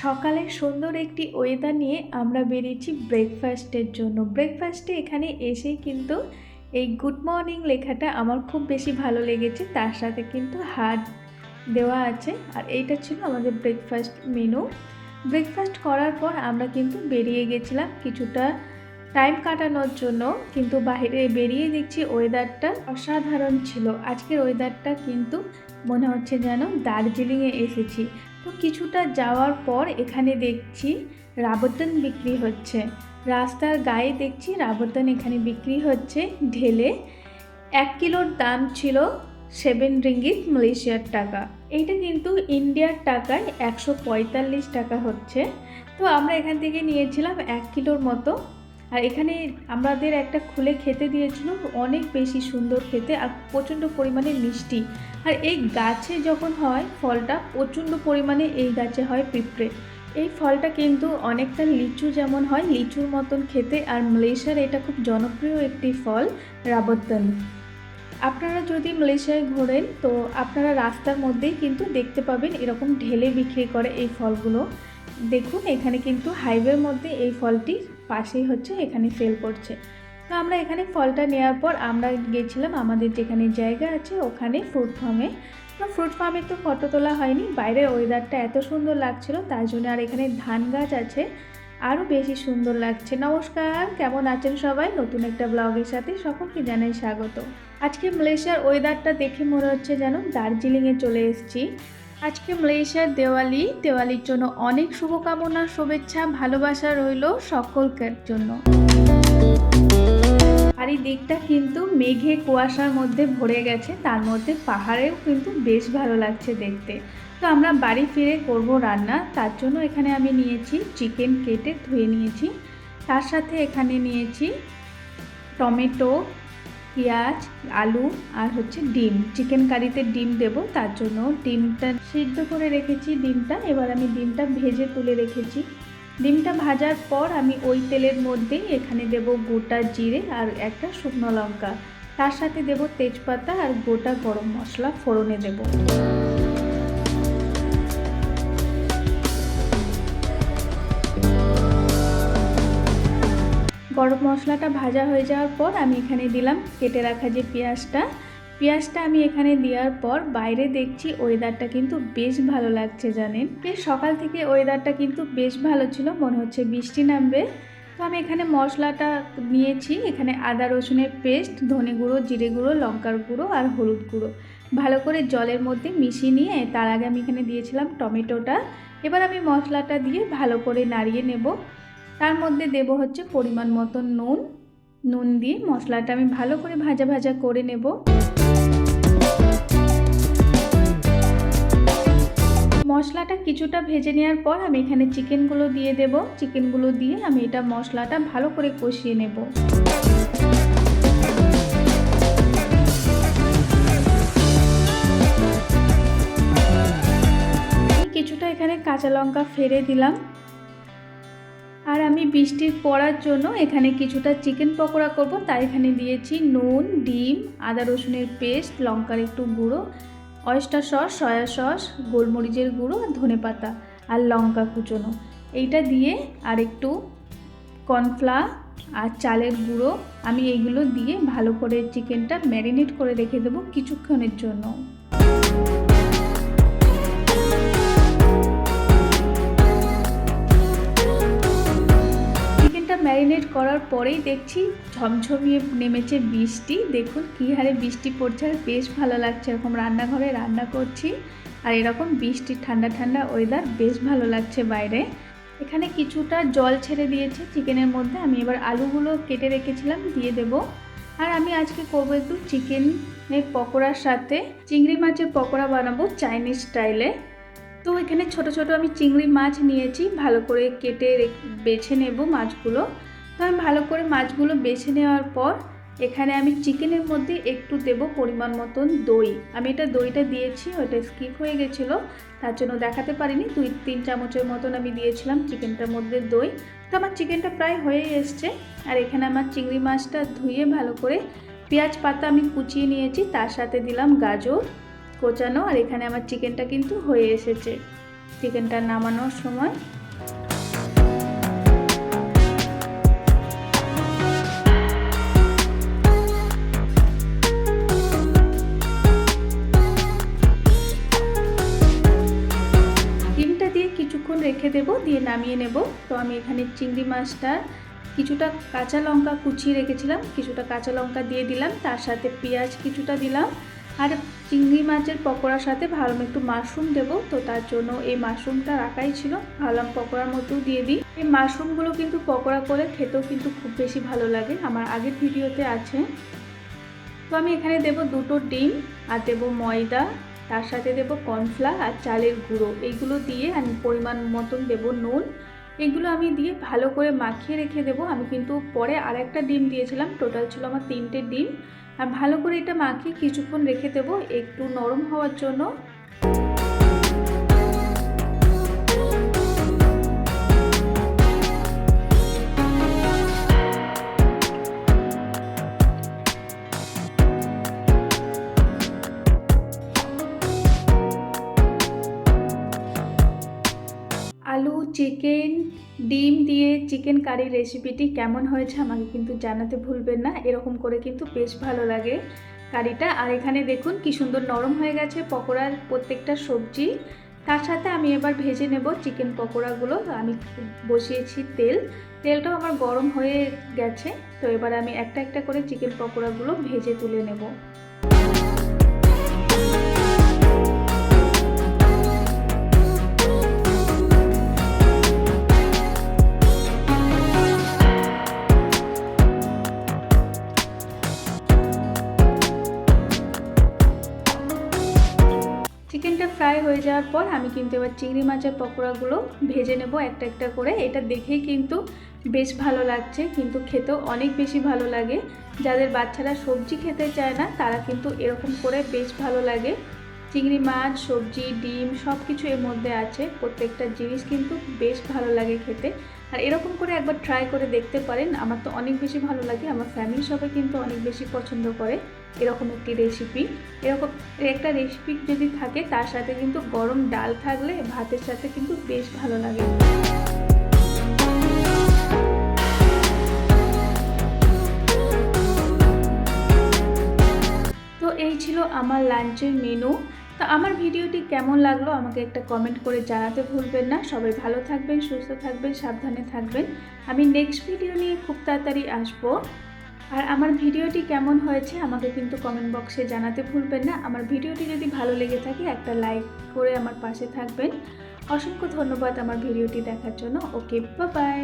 সকালে সুন্দর একটি ওয়েদার নিয়ে আমরা বেরিয়েছি ব্রেকফাস্টের জন্য। ব্রেকফাস্টে এখানে এসেই কিন্তু এই গুড মর্নিং লেখাটা আমার খুব বেশি ভালো লেগেছে, তার সাথে কিন্তু হার্ট দেওয়া আছে। আর এইটা ছিল আমাদের ব্রেকফাস্ট মেনু ব্রেকফাস্ট করার পর আমরা কিন্তু বেরিয়ে গেছিলাম কিছুটা টাইম কাটানোর জন্য কিন্তু বাইরে বেরিয়ে দেখছি ওয়েদারটা অসাধারণ ছিল। আজকের ওয়েদারটা কিন্তু মনে হচ্ছে যেন দার্জিলিংয়ে এসেছি। তো কিছুটা যাওয়ার পর এখানে দেখছি রাবতন বিক্রি হচ্ছে। রাস্তার গায়ে দেখছি রাবতন এখানে বিক্রি হচ্ছে ঢেলে। এক কিলোর দাম ছিল সেভেন রিঙ্গিত মালয়েশিয়ার টাকা। এইটা কিন্তু ইন্ডিয়ার টাকায় একশো পঁয়তাল্লিশ টাকা হচ্ছে। তো আমরা এখান থেকে নিয়েছিলাম এক কিলোর মতো আর এখানে আমাদের একটা খুলে খেতে দিয়েছিল, অনেক বেশি সুন্দর খেতে আর প্রচণ্ড পরিমাণে মিষ্টি। আর এই গাছে যখন হয় ফলটা, প্রচণ্ড পরিমাণে এই গাছে হয় পিঁপড়ে। এই ফলটা কিন্তু অনেকটা লিচু যেমন হয়, লিচুর মতন খেতে আর মালয়েশিয়ার এটা খুব জনপ্রিয় একটি ফল রাবতন আপনারা যদি মালয়েশিয়ায় ঘোরেন, তো আপনারা রাস্তার মধ্যেই কিন্তু দেখতে পাবেন এরকম ঢেলে বিক্রি করে এই ফলগুলো। দেখুন, এখানে কিন্তু হাইওয়ের মধ্যে এই ফলটি পাশেই হচ্ছে, এখানে সেল করছে। তো আমরা এখানে ফলটা নেওয়ার পর আমরা গেছিলাম আমাদের যেখানে জায়গা আছে ওখানে ফ্রুট ফার্মে তো ফ্রুট ফার্মে তো ফটো তোলা হয়নি, বাইরের ওয়েদারটা এত সুন্দর লাগছিল, তার জন্য আর এখানে ধান গাছ আছে, আরও বেশি সুন্দর লাগছে। নমস্কার, কেমন আছেন সবাই? নতুন একটা ব্লগের সাথে সকলকে জানাই স্বাগত। আজকে মালয়েশিয়ার ওয়েদারটা দেখে মনে হচ্ছে যেন দার্জিলিংয়ে চলে এসেছি। আজকে মালয়েশিয়ার দেওয়ালি, দেওয়ালির জন্য অনেক শুভকামনা, শুভেচ্ছা, ভালোবাসা রইল সকলকের জন্য। এই দিকটা কিন্তু মেঘে কুয়াশার মধ্যে ভরে গেছে, তার মধ্যে পাহাড়েও কিন্তু বেশ ভালো লাগছে দেখতে। তো আমরা বাড়ি ফিরে করব রান্না, তার জন্য এখানে আমি নিয়েছি চিকেন কেটে ধুয়ে নিয়েছি, তার সাথে এখানে নিয়েছি টমেটো পেঁয়াজ, আলু আর হচ্ছে ডিম। চিকেন কারিতে ডিম দেব, তার জন্য ডিমটা সিদ্ধ করে রেখেছি ডিমটা। এবার আমি ডিমটা ভেজে তুলে রেখেছি। ডিমটা ভাজার পর আমি ওই তেলের মধ্যেই এখানে দেব গোটা জিরে আর একটা শুকনো লঙ্কা। তার সাথে দেব তেজপাতা আর গোটা গরম মশলা ফোড়নে দেব। গরম মশলাটা ভাজা হয়ে যাওয়ার পর আমি এখানে দিলাম কেটে রাখা যে পেঁয়াজটা। পেঁয়াজটা আমি এখানে দেওয়ার পর বাইরে দেখছি ওয়েদারটা কিন্তু বেশ ভালো লাগছে জানেন। সকাল থেকে ওয়েদারটা কিন্তু বেশ ভালো ছিল, মনে হচ্ছে বৃষ্টি নামবে। তো আমি এখানে মশলাটা নিয়েছি, এখানে আদা রসুনের পেস্ট, ধনে গুঁড়ো, জিরে গুঁড়ো, লঙ্কার গুঁড়ো আর হলুদ গুঁড়ো। ভালো করে জলের মধ্যে মিশিয়ে নিয়ে তার আগে আমি এখানে দিয়েছিলাম টমেটোটা। এবার আমি মশলাটা দিয়ে ভালো করে নাড়িয়ে নেব। তার মধ্যে দেব হচ্ছে পরিমাণ মতো নুন। নুন দিয়ে মশলাটা আমি ভালো করে ভাজা ভাজা করে নেব। মশলাটা কিছুটা ভেজে নেওয়ার পর আমি এখানে চিকেনগুলো দিয়ে দেব। চিকেনগুলো দিয়ে আমি এটা মশলাটা ভালো করে কষিয়ে নেব। কিছুটা এখানে কাঁচা লঙ্কা ফেলে দিলাম। আর আমি বৃষ্টির পড়ার জন্য এখানে কিছুটা চিকেন পকোড়া করব। তাই এখানে দিয়েছি নুন, ডিম, আদা রসুনের পেস্ট, লঙ্কার একটু গুঁড়ো অয়েস্টার সস সয়া সস গোলমরিচের গুঁড়ো আর ধনে পাতা আর লঙ্কা কুচোনো। এইটা দিয়ে আর একটু কর্নফ্লা আর চালের গুঁড়ো আমি এইগুলো দিয়ে ভালো করে চিকেনটা ম্যারিনেট করে রেখে দেবো কিছুক্ষণের জন্য। ম্যারিনেট করার পরেই দেখছি ঝমঝমিয়ে নেমেছে বৃষ্টি। দেখুন কী হারে বৃষ্টি পড়ছে আর বেশ ভালো লাগছে। এরকম রান্নাঘরে রান্না করছি আর এরকম বৃষ্টি, ঠান্ডা ঠান্ডা ওয়েদার বেশ ভালো লাগছে বাইরে। এখানে কিছুটা জল ছেড়ে দিয়েছে চিকেনের মধ্যে। আমি এবার আলুগুলো কেটে রেখেছিলাম, দিয়ে দেব। আর আমি আজকে করব একটু চিকেনের পকোড়ার সাথে। চিংড়ি মাছের পকোড়া বানাবো চাইনিজ স্টাইলে। তো এখানে ছোট ছোট আমি চিংড়ি মাছ নিয়েছি, ভালো করে কেটে বেছে নেব মাছগুলো। তো আমি ভালো করে মাছগুলো বেছে নেওয়ার পর এখানে আমি চিকেনের মধ্যে একটু দেব পরিমাণ মতন দই। আমি এটা দইটা দিয়েছি, ওটা স্কিপ হয়ে গেছিল, তার জন্য দেখাতে পারিনি। দুই, তিন চামচের মতন আমি দিয়েছিলাম চিকেনটার মধ্যে দই। তো আমার চিকেনটা প্রায় হয়ে এসছে। আর এখানে আমার চিংড়ি মাছটা ধুয়ে ভালো করে পেঁয়াজ পাতা আমি কুচিয়ে নিয়েছি, তার সাথে দিলাম গাজর। কোচানো আর এখানে আমার চিকেনটা কিন্তু হয়ে এসেছে। চিকেনটা নামানোর সময়। কিছুক্ষণ রেখে দেব, দিয়ে নামিয়ে নেব। তো আমি এখানে চিংড়ি মাছটা কিছুটা কাঁচা লঙ্কা কুচিয়ে রেখেছিলাম, কিছুটা কাঁচা লঙ্কা দিয়ে দিলাম, তার সাথে পেঁয়াজ কিছুটা দিলাম। আর চিংড়ি মাছের পকোড়ার সাথে ভালো একটু মাশরুম দেবো, তো তার জন্য এই মাশরুমটা রাখাই ছিল। ভাবলাম পকোড়ার মধ্যেও দিয়ে দিই। এই মাশরুমগুলো কিন্তু পকোড়া করে খেতেও কিন্তু খুব বেশি ভালো লাগে, আমার আগের ভিডিওতে আছে। তো আমি এখানে দেব দুটো ডিম, আর দেব ময়দা, তার সাথে দেব কর্নফ্লাওয়ার আর চালের গুঁড়ো। এইগুলো দিয়ে আমি পরিমাণ মতন দেব নুন। এগুলো আমি দিয়ে ভালো করে মাখিয়ে রেখে দেবো। আমি কিন্তু পরে আর একটা ডিম দিয়েছিলাম, টোটাল ছিল আমার তিনটে ডিম। আর ভালো করে এটা মাখিয়ে কিছুক্ষণ রেখে দেবো। একটু নরম হওয়ার জন্য ডিম দিয়ে চিকেন কারি রেসিপিটি কেমন হয়েছে আমাকে কিন্তু জানাতে ভুলবেন না, এরকম করে কিন্তু বেশ ভালো লাগে কারিটা। আর এখানে দেখুন কি সুন্দর নরম হয়ে গেছে পকোড়ার প্রত্যেকটা সবজি। তার সাথে আমি এবার ভেজে নেব চিকেন পকোড়াগুলো। আমি বসিয়েছি তেল। তেলটাও আমার গরম হয়ে গেছে। তো এবার আমি একটা একটা করে চিকেন পকোড়াগুলো ভেজে তুলে নেব। হয়ে যাওয়ার পর আমি কিন্তু এবার চিংড়ি মাছের পকোড়াগুলো ভেজে নেব একটা একটা করে। এটা দেখেই কিন্তু বেশ ভালো লাগছে, কিন্তু খেতেও অনেক বেশি ভালো লাগে। যাদের বাচ্চারা সবজি খেতে চায় না, তারা কিন্তু এরকম করে বেশ ভালো লাগে। চিংড়ি মাছ, সবজি, ডিম সব কিছু এর মধ্যে আছে। প্রত্যেকটা জিনিস কিন্তু বেশ ভালো লাগে খেতে। আর এরকম করে একবার ট্রাই করে দেখতে পারেন। আমার তো অনেক বেশি ভালো লাগে। আমার ফ্যামিলি সবাই কিন্তু অনেক বেশি পছন্দ করে এরকম একটি রেসিপি এরকম একটা রেসিপি যদি থাকে, তার সাথে কিন্তু গরম ডাল থাকলে ভাতের সাথে কিন্তু বেশ ভালো লাগে। তো এই ছিল আমার লাঞ্চের মেনু তো আমার ভিডিওটি কেমন লাগল আমাকে একটা কমেন্ট করে জানাতে ভুলবেন না। সবাই ভালো থাকবেন, সুস্থ থাকবেন, সাবধানে থাকবেন। আমি নেক্সট ভিডিও নিয়ে খুব তাড়াতাড়ি আসব। আর আমার ভিডিওটি কেমন হয়েছে আমাকে কিন্তু কমেন্ট বক্সে জানাতে ভুলবেন না। আমার ভিডিওটি যদি ভালো লেগে থাকে একটা লাইক করে আমার পাশে থাকবেন। অসংখ্য ধন্যবাদ আমার ভিডিওটি দেখার জন্য। Okay bye